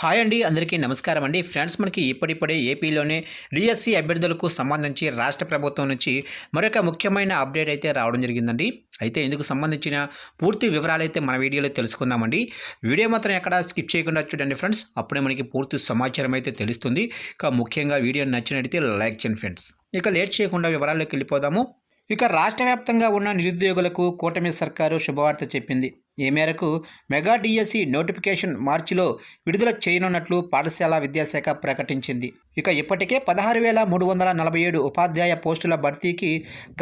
Hi అండి అందరికీ నమస్కారం అండి. ఫ్రెండ్స్ మనకి ఇప్పటిప్పుడే ఏపీలోనే డిఎస్సి అభ్యర్థులకు సంబంధించి రాష్ట్ర ప్రభుత్వం నుంచి మరొక ముఖ్యమైన అప్డేట్ అయితే రావడం జరిగిందండి. అయితే ఇందుకు సంబంధించిన పూర్తి వివరాలు అయితే మన వీడియోలో తెలుసుకుందామండి. వీడియో మాత్రం ఎక్కడ స్కిప్ చేయకుండా చూడండి ఫ్రెండ్స్. అప్పుడే మనకి పూర్తి సమాచారం అయితే తెలుస్తుంది. ఇక ముఖ్యంగా వీడియో నచ్చినట్లయితే లైక్ చేయండి ఫ్రెండ్స్. ఇక లేట్ చేయకుండా వివరాల్లోకి వెళ్ళిపోదాము. ఇక రాష్ట్ర వ్యాప్తంగా ఉన్న నిరుద్యోగులకు కూటమి సర్కారు శుభవార్త చెప్పింది. ఈ మేరకు మెగా డిఎస్సి నోటిఫికేషన్ మార్చిలో విడుదల చేయనున్నట్లు పాఠశాల విద్యాశాఖ ప్రకటించింది. ఇక ఇప్పటికే పదహారు వేల మూడు వందల నలభై ఏడు ఉపాధ్యాయ పోస్టుల భర్తీకి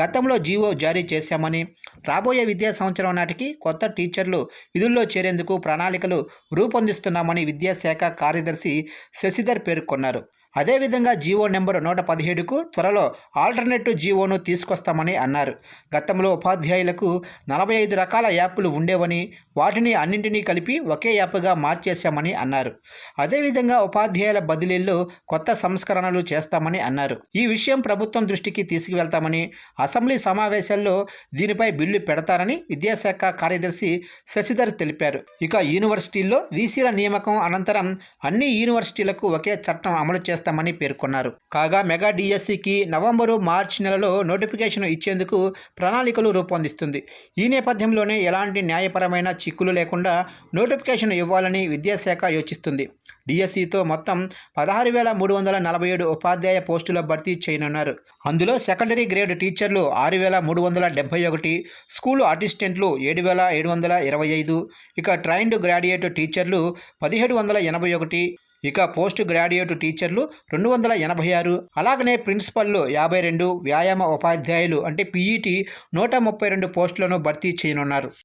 గతంలో జీవో జారీ చేశామని రాబోయే విద్యా సంవత్సరం నాటికి కొత్త టీచర్లు విధుల్లో చేరేందుకు ప్రణాళికలు రూపొందిస్తున్నామని విద్యాశాఖ కార్యదర్శి శశిధర్ పేర్కొన్నారు. అదేవిధంగా జీవో నెంబర్ నూట పదిహేడుకు త్వరలో ఆల్టర్నేటివ్ జీవోను తీసుకొస్తామని అన్నారు. గతంలో ఉపాధ్యాయులకు నలభై ఐదు రకాల యాప్లు ఉండేవని వాటిని అన్నింటినీ కలిపి ఒకే యాప్గా మార్చేశామని అన్నారు. అదేవిధంగా ఉపాధ్యాయుల బదిలీల్లో కొత్త సంస్కరణలు చేస్తామని అన్నారు. ఈ విషయం ప్రభుత్వం దృష్టికి తీసుకువెళ్తామని అసెంబ్లీ సమావేశాల్లో దీనిపై బిల్లు పెడతారని విద్యాశాఖ కార్యదర్శి శశిధర్ తెలిపారు. ఇక యూనివర్సిటీల్లో వీసీల నియామకం అనంతరం అన్ని యూనివర్సిటీలకు ఒకే చట్టం అమలు చేస్తామని పేర్కొన్నారు. కాగా మెగా డిఎస్సికి నవంబరు మార్చి నెలలో నోటిఫికేషన్ ఇచ్చేందుకు ప్రణాళికలు రూపొందిస్తుంది. ఈ నేపథ్యంలోనే ఎలాంటి న్యాయపరమైన చిక్కులు లేకుండా నోటిఫికేషన్ ఇవ్వాలని విద్యాశాఖ యోచిస్తుంది. డిఎస్సితో మొత్తం పదహారు వేల మూడు వందల నలభై ఏడు ఉపాధ్యాయ పోస్టుల భర్తీ చేయనున్నారు. అందులో సెకండరీ గ్రేడ్ టీచర్లు ఆరు వేల మూడు వందల డెబ్బై ఒకటి స్కూల్ అసిస్టెంట్లు ఏడు వేల ఏడు వందల ఇరవై ఐదు ఇక ట్రైన్డ్ గ్రాడ్యుయేట్ టీచర్లు పదిహేడు వందల ఎనభై ఒకటి ఇక పోస్ట్ గ్రాడ్యుయేట్ టీచర్లు రెండు వందల ఎనభై ఆరు అలాగనే ప్రిన్సిపల్లు యాభై రెండు వ్యాయామ ఉపాధ్యాయులు అంటే పీఈటీ నూట ముప్పై రెండు పోస్టులను భర్తీ చేయనున్నారు.